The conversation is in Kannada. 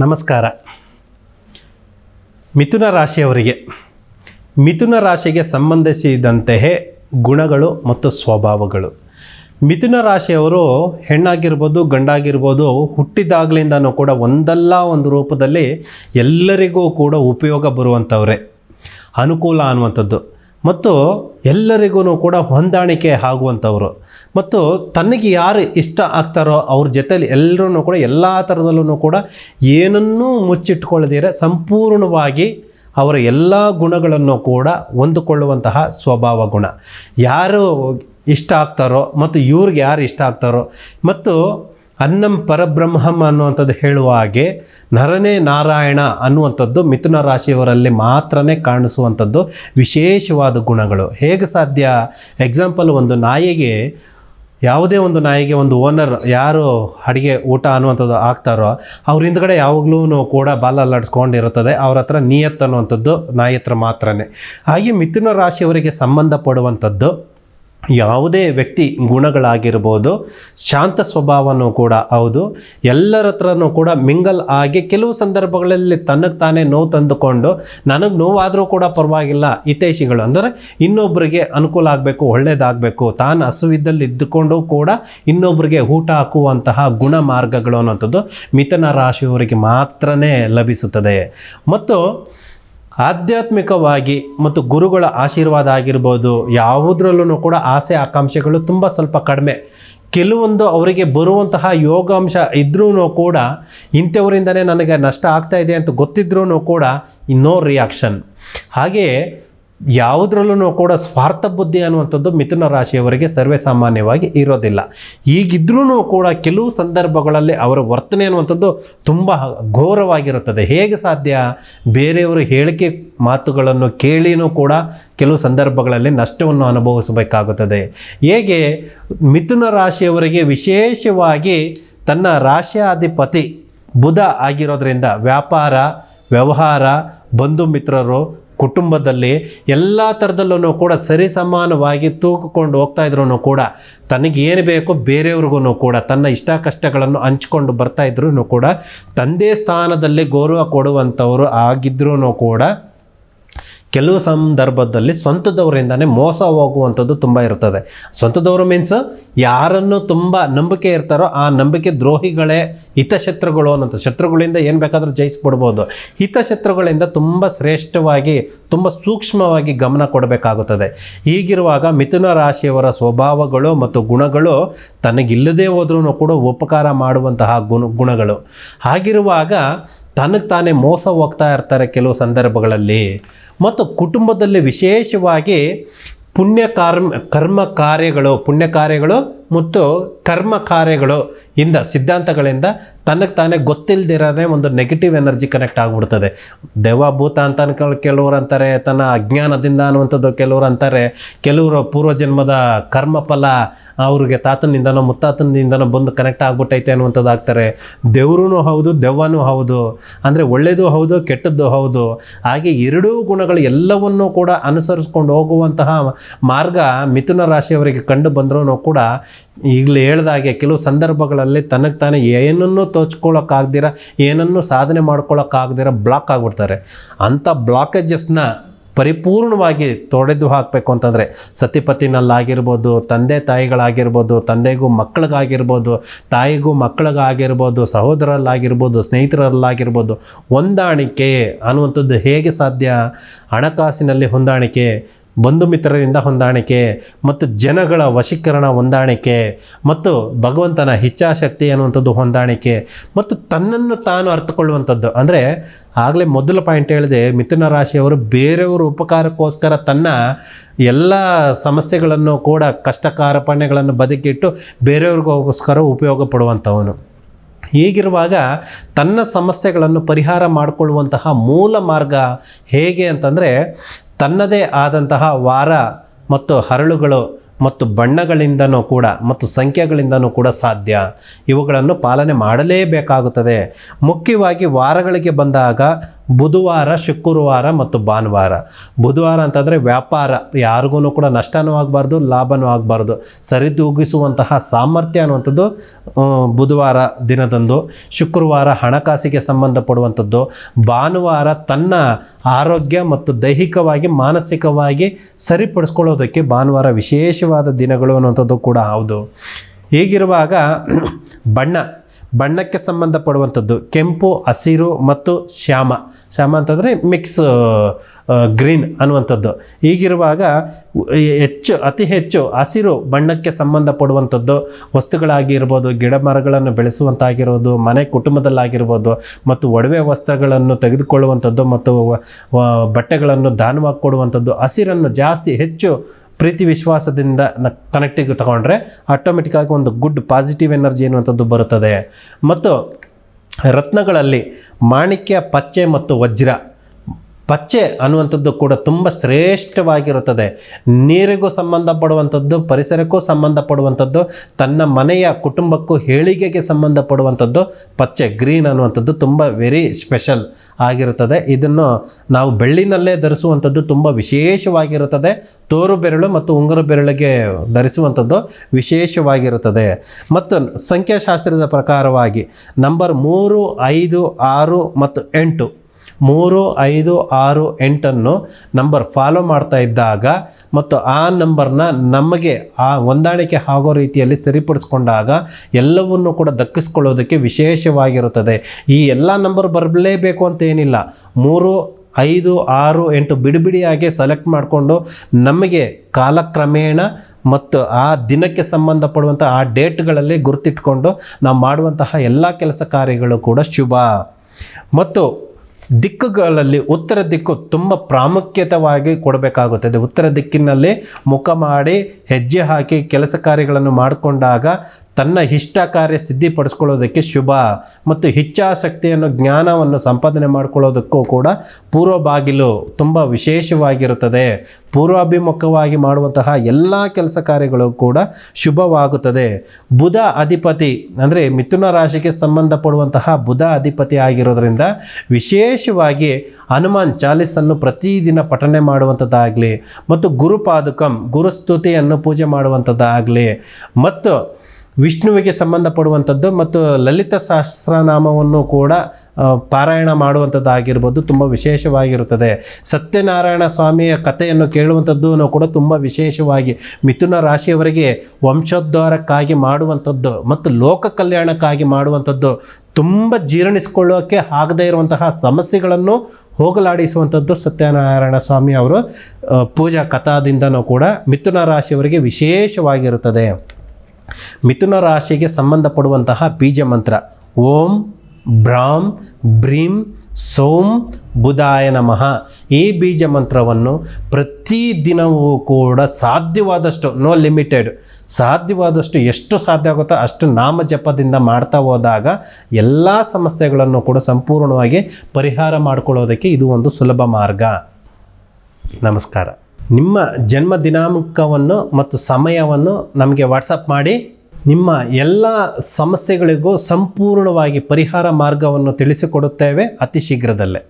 ನಮಸ್ಕಾರ. ಮಿಥುನ ರಾಶಿಯವರಿಗೆ, ಮಿಥುನ ರಾಶಿಗೆ ಸಂಬಂಧಿಸಿದಂತೆಯೇ ಗುಣಗಳು ಮತ್ತು ಸ್ವಭಾವಗಳು. ಮಿಥುನ ರಾಶಿಯವರು ಹೆಣ್ಣಾಗಿರ್ಬೋದು, ಗಂಡಾಗಿರ್ಬೋದು, ಹುಟ್ಟಿದಾಗಲಿಂದನೂ ಕೂಡ ಒಂದಲ್ಲ ಒಂದು ರೂಪದಲ್ಲಿ ಎಲ್ಲರಿಗೂ ಕೂಡ ಉಪಯೋಗ ಬರುವಂಥವ್ರೆ. ಅನುಕೂಲ ಅನ್ನುವಂಥದ್ದು. ಮತ್ತು ಎಲ್ಲರಿಗೂ ಕೂಡ ಹೊಂದಾಣಿಕೆ ಆಗುವಂಥವ್ರು. ಮತ್ತು ತನಗೆ ಯಾರು ಇಷ್ಟ ಆಗ್ತಾರೋ ಅವ್ರ ಜೊತೆಲಿ ಎಲ್ಲರೂ ಕೂಡ ಎಲ್ಲ ಥರದಲ್ಲೂ ಕೂಡ ಏನನ್ನೂ ಮುಚ್ಚಿಟ್ಕೊಳ್ಳದಿರ ಸಂಪೂರ್ಣವಾಗಿ ಅವರ ಎಲ್ಲ ಗುಣಗಳನ್ನು ಕೂಡ ಹೊಂದಿಕೊಳ್ಳುವಂತಹ ಸ್ವಭಾವ ಗುಣ. ಯಾರು ಇಷ್ಟ ಆಗ್ತಾರೋ ಮತ್ತು ಇವ್ರಿಗೆ ಯಾರು ಇಷ್ಟ ಆಗ್ತಾರೋ ಮತ್ತು ಅನ್ನಂ ಪರಬ್ರಹ್ಮಂ ಅನ್ನುವಂಥದ್ದು ಹೇಳುವ ಹಾಗೆ ನರನೇ ನಾರಾಯಣ ಅನ್ನುವಂಥದ್ದು ಮಿಥುನ ರಾಶಿಯವರಲ್ಲಿ ಮಾತ್ರನೇ ಕಾಣಿಸುವಂಥದ್ದು ವಿಶೇಷವಾದ ಗುಣಗಳು. ಹೇಗೆ ಸಾಧ್ಯ? ಎಕ್ಸಾಂಪಲ್ ಒಂದು ನಾಯಿಗೆ, ಯಾವುದೇ ಒಂದು ನಾಯಿಗೆ ಒಂದು ಓನರ್ ಯಾರು ಅಡುಗೆ ಊಟ ಅನ್ನುವಂಥದ್ದು ಆಗ್ತಾರೋ, ಅವ್ರ ಹಿಂದ್ಗಡೆ ಯಾವಾಗಲೂ ಕೂಡ ಬಾಲ ಅಲ್ಲಾಡಿಸ್ಕೊಂಡಿರುತ್ತದೆ, ಅವ್ರ ಹತ್ರ ನಿಯತ್ ಅನ್ನುವಂಥದ್ದು ನಾಯಿ ಹತ್ರ ಮಾತ್ರನೇ. ಹಾಗೆ ಮಿಥುನ ರಾಶಿಯವರಿಗೆ ಸಂಬಂಧಪಡುವಂಥದ್ದು ಯಾವುದೇ ವ್ಯಕ್ತಿ ಗುಣಗಳಾಗಿರ್ಬೋದು, ಶಾಂತ ಸ್ವಭಾವನೂ ಕೂಡ ಹೌದು. ಎಲ್ಲರ ಹತ್ರನೂ ಕೂಡ ಮಿಂಗಲ್ ಆಗಿ ಕೆಲವು ಸಂದರ್ಭಗಳಲ್ಲಿ ತನಗೆ ತಾನೇ ನೋವು ತಂದುಕೊಂಡು, ನನಗೆ ನೋವಾದರೂ ಕೂಡ ಪರವಾಗಿಲ್ಲ ಹಿತೈಷಿಗಳು. ಅಂದರೆ ಇನ್ನೊಬ್ಬರಿಗೆ ಅನುಕೂಲ ಆಗಬೇಕು ಒಳ್ಳೆಯದಾಗಬೇಕು ತಾನು ಹಸುವಿದ್ದಲ್ಲಿ ಇದ್ದುಕೊಂಡು ಕೂಡ ಇನ್ನೊಬ್ಬರಿಗೆ ಊಟ ಹಾಕುವಂತಹ ಗುಣ ಮಾರ್ಗಗಳು ಅನ್ನೋಂಥದ್ದು ಮಿಥನ ರಾಶಿಯವರಿಗೆ ಮಾತ್ರನೇ ಲಭಿಸುತ್ತದೆ. ಮತ್ತು ಆಧ್ಯಾತ್ಮಿಕವಾಗಿ ಮತ್ತು ಗುರುಗಳ ಆಶೀರ್ವಾದ ಆಗಿರ್ಬೋದು ಯಾವುದರಲ್ಲೂ ಕೂಡ ಆಸೆ ಆಕಾಂಕ್ಷೆಗಳು ತುಂಬ ಸ್ವಲ್ಪ ಕಡಿಮೆ. ಕೆಲವೊಂದು ಅವರಿಗೆ ಬರುವಂತಹ ಯೋಗಾಂಶ ಇದ್ರೂ ಕೂಡ ಇಂಥವರಿಂದನೇ ನನಗೆ ನಷ್ಟ ಆಗ್ತಾ ಇದೆ ಅಂತ ಗೊತ್ತಿದ್ರೂ ಕೂಡ ನೋ ರಿಯಾಕ್ಷನ್. ಹಾಗೆಯೇ ಯಾವುದ್ರಲ್ಲೂ ಕೂಡ ಸ್ವಾರ್ಥ ಬುದ್ಧಿ ಅನ್ನುವಂಥದ್ದು ಮಿಥುನ ರಾಶಿಯವರಿಗೆ ಸರ್ವೇ ಸಾಮಾನ್ಯವಾಗಿ ಇರೋದಿಲ್ಲ. ಈಗಿದ್ರೂ ಕೂಡ ಕೆಲವು ಸಂದರ್ಭಗಳಲ್ಲಿ ಅವರ ವರ್ತನೆ ಅನ್ನುವಂಥದ್ದು ತುಂಬ ಘೋರವಾಗಿರುತ್ತದೆ. ಹೇಗೆ ಸಾಧ್ಯ? ಬೇರೆಯವರು ಹೇಳಿಕೆ ಮಾತುಗಳನ್ನು ಕೇಳಿನೂ ಕೂಡ ಕೆಲವು ಸಂದರ್ಭಗಳಲ್ಲಿ ನಷ್ಟವನ್ನು ಅನುಭವಿಸಬೇಕಾಗುತ್ತದೆ. ಹೇಗೆ? ಮಿಥುನ ರಾಶಿಯವರಿಗೆ ವಿಶೇಷವಾಗಿ ತನ್ನ ರಾಶ್ಯಾಧಿಪತಿ ಬುಧ ಆಗಿರೋದ್ರಿಂದ ವ್ಯಾಪಾರ, ವ್ಯವಹಾರ, ಬಂಧು ಮಿತ್ರರು ಕುಟುಂಬದಲ್ಲಿ ಎಲ್ಲ ಥರದಲ್ಲೂ ಕೂಡ ಸರಿಸಮಾನವಾಗಿ ತೂಕಿಕೊಂಡು ಹೋಗ್ತಾ ಇದ್ರು ಕೂಡ ತನಗೇನು ಬೇಕೋ ಬೇರೆಯವ್ರಿಗೂ ಕೂಡ ತನ್ನ ಇಷ್ಟ ಕಷ್ಟಗಳನ್ನು ಹಂಚ್ಕೊಂಡು ಬರ್ತಾ ಇದ್ರೂ ಕೂಡ ತಂದೆ ಸ್ಥಾನದಲ್ಲಿ ಗೌರವ ಕೊಡುವಂಥವರು ಆಗಿದ್ರೂ ಕೂಡ ಕೆಲವು ಸಂದರ್ಭದಲ್ಲಿ ಸ್ವಂತದವರಿಂದನೇ ಮೋಸ ಹೋಗುವಂಥದ್ದು ತುಂಬ ಇರ್ತದೆ. ಸ್ವಂತದವರು ಮೀನ್ಸ್ ಯಾರನ್ನು ತುಂಬ ನಂಬಿಕೆ ಇರ್ತಾರೋ ಆ ನಂಬಿಕೆ ದ್ರೋಹಿಗಳೇ ಹಿತಶತ್ರುಗಳು ಅನ್ನೋಂಥ ಶತ್ರುಗಳಿಂದ ಏನು ಬೇಕಾದರೂ ಜಯಿಸ್ಬಿಡ್ಬೋದು. ಹಿತಶತ್ರುಗಳಿಂದ ತುಂಬ ಶ್ರೇಷ್ಠವಾಗಿ, ತುಂಬ ಸೂಕ್ಷ್ಮವಾಗಿ ಗಮನ ಕೊಡಬೇಕಾಗುತ್ತದೆ. ಹೀಗಿರುವಾಗ ಮಿಥುನ ರಾಶಿಯವರ ಸ್ವಭಾವಗಳು ಮತ್ತು ಗುಣಗಳು ತನಗಿಲ್ಲದೇ ಹೋದ್ರೂ ಕೂಡ ಉಪಕಾರ ಮಾಡುವಂತಹ ಗುಣ, ಗುಣಗಳು. ಹಾಗಿರುವಾಗ ತನಗೆ ತಾನೇ ಮೋಸ ಹೋಗ್ತಾ ಇರ್ತಾರೆ ಕೆಲವು ಸಂದರ್ಭಗಳಲ್ಲಿ. ಮತ್ತು ಕುಟುಂಬದಲ್ಲಿ ವಿಶೇಷವಾಗಿ ಪುಣ್ಯ ಕಾರ್ಮ, ಕರ್ಮ ಕಾರ್ಯಗಳು, ಪುಣ್ಯ ಕಾರ್ಯಗಳು ಮತ್ತು ಕರ್ಮ ಕಾರ್ಯಗಳು ಇಂದ ಸಿದ್ಧಾಂತಗಳಿಂದ ತನಗೆ ತಾನೇ ಗೊತ್ತಿಲ್ಲದಿರೋನೇ ಒಂದು ನೆಗೆಟಿವ್ ಎನರ್ಜಿ ಕನೆಕ್ಟ್ ಆಗಿಬಿಡ್ತದೆ. ದೆವ್ವ ಭೂತ ಅಂತ ಕೆಲವರು ಅಂತಾರೆ, ತನ್ನ ಅಜ್ಞಾನದಿಂದ ಅನ್ನುವಂಥದ್ದು ಕೆಲವರು ಅಂತಾರೆ. ಕೆಲವರು ಪೂರ್ವಜನ್ಮದ ಕರ್ಮಫಲ ಅವ್ರಿಗೆ ತಾತನಿಂದನೋ ಮುತ್ತಾತನಿಂದನೋ ಬಂದು ಕನೆಕ್ಟ್ ಆಗ್ಬಿಟ್ಟೈತೆ ಅನ್ನುವಂಥದ್ದು ಆಗ್ತಾರೆ. ದೇವ್ರೂ ಹೌದು, ದೆವ್ವನೂ ಹೌದು. ಅಂದರೆ ಒಳ್ಳೆಯದು ಹೌದು, ಕೆಟ್ಟದ್ದು ಹೌದು. ಹಾಗೆ ಎರಡೂ ಗುಣಗಳು ಎಲ್ಲವನ್ನೂ ಕೂಡ ಅನುಸರಿಸ್ಕೊಂಡು ಹೋಗುವಂತಹ ಮಾರ್ಗ ಮಿಥುನ ರಾಶಿಯವರಿಗೆ ಕಂಡು ಬಂದರೂ ಕೂಡ ಈಗಲೇ ಹೇಳ್ದಾಗೆ ಕೆಲವು ಸಂದರ್ಭಗಳಲ್ಲಿ ತನಗೆ ತಾನೇ ಏನನ್ನೂ ತೋಚ್ಕೊಳ್ಳೋಕ್ಕಾಗ್ದಿರ ಏನನ್ನೂ ಸಾಧನೆ ಮಾಡ್ಕೊಳ್ಳೋಕ್ಕಾಗ್ದಿರ ಬ್ಲಾಕ್ ಆಗಿಬಿಡ್ತಾರೆ. ಅಂಥ ಬ್ಲಾಕೇಜಸ್ನ ಪರಿಪೂರ್ಣವಾಗಿ ತೊಡೆದು ಹಾಕಬೇಕು ಅಂತಂದರೆ ಸತಿಪತಿನಲ್ಲಾಗಿರ್ಬೋದು ತಂದೆ ತಾಯಿಗಳಾಗಿರ್ಬೋದು, ತಂದೆಗೂ ಮಕ್ಕಳಿಗಾಗಿರ್ಬೋದು, ತಾಯಿಗೂ ಮಕ್ಕಳಿಗಾಗಿರ್ಬೋದು ಸಹೋದರಲ್ಲಾಗಿರ್ಬೋದು ಸ್ನೇಹಿತರಲ್ಲಾಗಿರ್ಬೋದು, ಹೊಂದಾಣಿಕೆ ಅನ್ನುವಂಥದ್ದು ಹೇಗೆ ಸಾಧ್ಯ? ಹಣಕಾಸಿನಲ್ಲಿ ಹೊಂದಾಣಿಕೆ ಬಂಧು ಮಿತ್ರರಿಂದ ಹೊಂದಾಣಿಕೆ ಮತ್ತು ಜನಗಳ ವಶೀಕರಣ ಹೊಂದಾಣಿಕೆ ಮತ್ತು ಭಗವಂತನ ಇಚ್ಛಾಶಕ್ತಿ ಅನ್ನುವಂಥದ್ದು ಹೊಂದಾಣಿಕೆ ಮತ್ತು ತನ್ನನ್ನು ತಾನು ಅರ್ಥಕೊಳ್ಳುವಂಥದ್ದು. ಅಂದರೆ ಆಗಲೇ ಮೊದಲ ಪಾಯಿಂಟ್ ಹೇಳಿದೆ, ಮಿಥುನ ರಾಶಿಯವರು ಬೇರೆಯವರ ಉಪಕಾರಕ್ಕೋಸ್ಕರ ತನ್ನ ಎಲ್ಲ ಸಮಸ್ಯೆಗಳನ್ನು ಕೂಡ ಕಷ್ಟ ಕಾರ್ಪಣ್ಯಗಳನ್ನು ಬದುಕಿಟ್ಟು ಬೇರೆಯವ್ರಿಗೋಸ್ಕರ ಉಪಯೋಗ ಪಡುವಂಥವನು. ಹೀಗಿರುವಾಗ ತನ್ನ ಸಮಸ್ಯೆಗಳನ್ನು ಪರಿಹಾರ ಮಾಡಿಕೊಳ್ಳುವಂತಹ ಮೂಲ ಮಾರ್ಗ ಹೇಗೆ ಅಂತಂದರೆ ತನ್ನದೇ ಆದಂತಹ ವಾರ ಮತ್ತು ಹರಳುಗಳು ಮತ್ತು ಬಣ್ಣಗಳಿಂದನೂ ಕೂಡ ಮತ್ತು ಸಂಖ್ಯೆಗಳಿಂದನೂ ಕೂಡ ಸಾಧ್ಯ. ಇವುಗಳನ್ನು ಪಾಲನೆ ಮಾಡಲೇಬೇಕಾಗುತ್ತದೆ. ಮುಖ್ಯವಾಗಿ ವಾರಗಳಿಗೆ ಬಂದಾಗ ಬುಧವಾರ, ಶುಕ್ರವಾರ ಮತ್ತು ಭಾನುವಾರ. ಬುಧವಾರ ಅಂತಂದರೆ ವ್ಯಾಪಾರ. ಯಾರಿಗೂ ಕೂಡ ನಷ್ಟನೂ ಆಗಬಾರ್ದು, ಲಾಭನೂ ಆಗಬಾರ್ದು. ಸರಿದೂಗಿಸುವಂತಹ ಸಾಮರ್ಥ್ಯ ಅನ್ನುವಂಥದ್ದು ಬುಧವಾರ ದಿನದಂದು. ಶುಕ್ರವಾರ ಹಣಕಾಸಿಗೆ ಸಂಬಂಧಪಡುವಂಥದ್ದು. ಭಾನುವಾರ ತನ್ನ ಆರೋಗ್ಯ ಮತ್ತು ದೈಹಿಕವಾಗಿ, ಮಾನಸಿಕವಾಗಿ ಸರಿಪಡಿಸ್ಕೊಳ್ಳೋದಕ್ಕೆ ಭಾನುವಾರ ವಿಶೇಷವಾದ ದಿನಗಳು ಅನ್ನುವಂಥದ್ದು ಕೂಡ ಹೌದು. ಹೀಗಿರುವಾಗ ಬಣ್ಣ, ಬಣ್ಣಕ್ಕೆ ಸಂಬಂಧಪಡುವಂಥದ್ದು, ಕೆಂಪು, ಹಸಿರು ಮತ್ತು ಶ್ಯಾಮ. ಶ್ಯಾಮ ಅಂತಂದರೆ ಮಿಕ್ಸ್ ಗ್ರೀನ್ ಅನ್ನುವಂಥದ್ದು. ಹೀಗಿರುವಾಗ ಹೆಚ್ಚು, ಅತಿ ಹೆಚ್ಚು ಹಸಿರು ಬಣ್ಣಕ್ಕೆ ಸಂಬಂಧಪಡುವಂಥದ್ದು, ವಸ್ತುಗಳಾಗಿರ್ಬೋದು, ಗಿಡ ಮರಗಳನ್ನು ಬೆಳೆಸುವಂತಾಗಿರೋದು, ಮನೆ ಕುಟುಂಬದಲ್ಲಾಗಿರ್ಬೋದು, ಮತ್ತು ಒಡವೆ ವಸ್ತ್ರಗಳನ್ನು ತೆಗೆದುಕೊಳ್ಳುವಂಥದ್ದು ಮತ್ತು ಬಟ್ಟೆಗಳನ್ನು ದಾನವಾಗಿ ಕೊಡುವಂಥದ್ದು, ಹಸಿರನ್ನು ಜಾಸ್ತಿ ಹೆಚ್ಚು ಪ್ರೀತಿ ವಿಶ್ವಾಸದಿಂದ ನ ಕನೆಕ್ಟಿಗೆ ತಗೊಂಡ್ರೆ ಆಟೋಮೆಟಿಕ್ಕಾಗಿ ಒಂದು ಗುಡ್ ಪಾಸಿಟಿವ್ ಎನರ್ಜಿ ಅನ್ನುವಂಥದ್ದು ಬರುತ್ತದೆ. ಮತ್ತು ರತ್ನಗಳಲ್ಲಿ ಮಾಣಿಕ್ಯ, ಪಚ್ಚೆ ಮತ್ತು ವಜ್ರ. ಪಚ್ಚೆ ಅನ್ನುವಂಥದ್ದು ಕೂಡ ತುಂಬ ಶ್ರೇಷ್ಠವಾಗಿರುತ್ತದೆ. ನೀರಿಗೂ ಸಂಬಂಧಪಡುವಂಥದ್ದು, ಪರಿಸರಕ್ಕೂ ಸಂಬಂಧಪಡುವಂಥದ್ದು, ತನ್ನ ಮನೆಯ ಕುಟುಂಬಕ್ಕೂ ಹೇಳಿಗೆಗೆ ಸಂಬಂಧಪಡುವಂಥದ್ದು ಪಚ್ಚೆ, ಗ್ರೀನ್ ಅನ್ನುವಂಥದ್ದು ತುಂಬ ವೆರಿ ಸ್ಪೆಷಲ್ ಆಗಿರುತ್ತದೆ. ಇದನ್ನು ನಾವು ಬೆಳ್ಳಿನಲ್ಲೇ ಧರಿಸುವಂಥದ್ದು ತುಂಬ ವಿಶೇಷವಾಗಿರುತ್ತದೆ. ತೋರು ಬೆರಳು ಮತ್ತು ಉಂಗುರ ಬೆರಳಿಗೆ ಧರಿಸುವಂಥದ್ದು ವಿಶೇಷವಾಗಿರುತ್ತದೆ. ಮತ್ತು ಸಂಖ್ಯಾಶಾಸ್ತ್ರದ ಪ್ರಕಾರವಾಗಿ, ನಂಬರ್ ಮೂರು, ಐದು, ಆರು ಮತ್ತು ಎಂಟು. ಮೂರು, ಐದು, ಆರು, ಎಂಟನ್ನು ನಂಬರ್ ಫಾಲೋ ಮಾಡ್ತಾ ಇದ್ದಾಗ ಮತ್ತು ಆ ನಂಬರ್ನ ನಮಗೆ ಆ ಹೊಂದಾಣಿಕೆ ಆಗೋ ರೀತಿಯಲ್ಲಿ ಸರಿಪಡಿಸ್ಕೊಂಡಾಗ ಎಲ್ಲವನ್ನು ಕೂಡ ದಕ್ಕಿಸ್ಕೊಳ್ಳೋದಕ್ಕೆ ವಿಶೇಷವಾಗಿರುತ್ತದೆ. ಈ ಎಲ್ಲ ನಂಬರ್ ಬರಲೇಬೇಕು ಅಂತ ಏನಿಲ್ಲ. ಮೂರು, ಐದು, ಆರು, ಎಂಟು ಬಿಡಿಬಿಡಿಯಾಗಿ ಸೆಲೆಕ್ಟ್ ಮಾಡಿಕೊಂಡು ನಮಗೆ ಕಾಲಕ್ರಮೇಣ ಮತ್ತು ಆ ದಿನಕ್ಕೆ ಸಂಬಂಧಪಡುವಂಥ ಆ ಡೇಟ್ಗಳಲ್ಲಿ ಗುರುತಿಟ್ಕೊಂಡು ನಾವು ಮಾಡುವಂತಹ ಎಲ್ಲ ಕೆಲಸ ಕಾರ್ಯಗಳು ಕೂಡ ಶುಭ. ಮತ್ತು ದಿಕ್ಕುಗಳಲ್ಲಿ ಉತ್ತರ ದಿಕ್ಕು ತುಂಬ ಪ್ರಾಮುಖ್ಯತವಾಗಿ ಕೊಡಬೇಕಾಗುತ್ತದೆ ಉತ್ತರ ದಿಕ್ಕಿನಲ್ಲಿ ಮುಖ ಮಾಡಿ, ಹೆಜ್ಜೆ ಹಾಕಿ ಕೆಲಸ ಕಾರ್ಯಗಳನ್ನು ಮಾಡಿಕೊಂಡಾಗ ತನ್ನ ಇಷ್ಟ ಕಾರ್ಯ ಸಿದ್ಧಿಪಡಿಸ್ಕೊಳ್ಳೋದಕ್ಕೆ ಶುಭ ಮತ್ತು ಹೆಚ್ಚಾಸಕ್ತಿಯನ್ನು ಜ್ಞಾನವನ್ನು ಸಂಪಾದನೆ ಮಾಡಿಕೊಳ್ಳೋದಕ್ಕೂ ಕೂಡ ಪೂರ್ವ ಬಾಗಿಲು ತುಂಬ ವಿಶೇಷವಾಗಿರುತ್ತದೆ. ಪೂರ್ವಾಭಿಮುಖವಾಗಿ ಮಾಡುವಂತಹ ಎಲ್ಲ ಕೆಲಸ ಕಾರ್ಯಗಳು ಕೂಡ ಶುಭವಾಗುತ್ತದೆ. ಬುಧ ಅಧಿಪತಿ ಅಂದರೆ ಮಿಥುನ ರಾಶಿಗೆ ಸಂಬಂಧಪಡುವಂತಹ ಬುಧ ಅಧಿಪತಿ ಆಗಿರೋದ್ರಿಂದ ವಿಶೇಷವಾಗಿ ಹನುಮಾನ್ ಚಾಲಿಸನ್ನು ಪ್ರತಿದಿನ ಪಠನೆ ಮಾಡುವಂಥದ್ದಾಗಲಿ ಮತ್ತು ಗುರುಪಾದುಕಂ, ಗುರುಸ್ತುತಿಯನ್ನು ಪೂಜೆ ಮಾಡುವಂಥದ್ದಾಗಲಿ. ಮತ್ತು ವಿಷ್ಣುವಿಗೆ ಸಂಬಂಧಪಡುವಂಥದ್ದು ಮತ್ತು ಲಲಿತ ಸಹಸ್ರನಾಮವನ್ನು ಕೂಡ ಪಾರಾಯಣ ಮಾಡುವಂಥದ್ದು ಆಗಿರ್ಬೋದು ತುಂಬ ವಿಶೇಷವಾಗಿರುತ್ತದೆ. ಸತ್ಯನಾರಾಯಣ ಸ್ವಾಮಿಯ ಕಥೆಯನ್ನು ಕೇಳುವಂಥದ್ದು ಕೂಡ ತುಂಬ ವಿಶೇಷವಾಗಿ ಮಿಥುನ ರಾಶಿಯವರಿಗೆ ವಂಶೋದ್ಧಾರಕ್ಕಾಗಿ ಮಾಡುವಂಥದ್ದು ಮತ್ತು ಲೋಕ ಕಲ್ಯಾಣಕ್ಕಾಗಿ ಮಾಡುವಂಥದ್ದು ತುಂಬ ಜೀರ್ಣಿಸ್ಕೊಳ್ಳೋಕ್ಕೆ ಆಗದೇ ಇರುವಂತಹ ಸಮಸ್ಯೆಗಳನ್ನು ಹೋಗಲಾಡಿಸುವಂಥದ್ದು ಸತ್ಯನಾರಾಯಣ ಸ್ವಾಮಿ ಅವರು ಪೂಜಾ ಕಥಾದಿಂದನೂ ಕೂಡ ಮಿಥುನ ರಾಶಿಯವರಿಗೆ ವಿಶೇಷವಾಗಿರುತ್ತದೆ. ಮಿಥುನ ರಾಶಿಗೆ ಸಂಬಂಧಪಡುವಂತಹ ಬೀಜ ಮಂತ್ರ. ಓಂ ಭ್ರಾಂ ಬ್ರೀಂ ಸೋಂ ಬುಧಾಯ ನಮಃ. ಈ ಬೀಜ ಮಂತ್ರವನ್ನು ಪ್ರತಿದಿನವೂ ಕೂಡ ಸಾಧ್ಯವಾದಷ್ಟು ನೋ ಲಿಮಿಟೆಡ್ ಸಾಧ್ಯವಾದಷ್ಟು ಎಷ್ಟು ಸಾಧ್ಯ ಆಗುತ್ತೋ ಅಷ್ಟು ನಾಮ ಜಪದಿಂದ ಮಾಡ್ತಾ ಹೋದಾಗ ಎಲ್ಲ ಸಮಸ್ಯೆಗಳನ್ನು ಕೂಡ ಸಂಪೂರ್ಣವಾಗಿ ಪರಿಹಾರ ಮಾಡಿಕೊಳ್ಳೋದಕ್ಕೆ ಇದು ಒಂದು ಸುಲಭ ಮಾರ್ಗ. ನಮಸ್ಕಾರ. ನಿಮ್ಮ ಜನ್ಮ ದಿನಾಂಕವನ್ನು ಮತ್ತು ಸಮಯವನ್ನು ನಮಗೆ ವಾಟ್ಸಪ್ ಮಾಡಿ ನಿಮ್ಮ ಎಲ್ಲ ಸಮಸ್ಯೆಗಳಿಗೂ ಸಂಪೂರ್ಣವಾಗಿ ಪರಿಹಾರ ಮಾರ್ಗವನ್ನು ತಿಳಿಸಿಕೊಡುತ್ತೇವೆ ಅತಿ ಶೀಘ್ರದಲ್ಲೇ.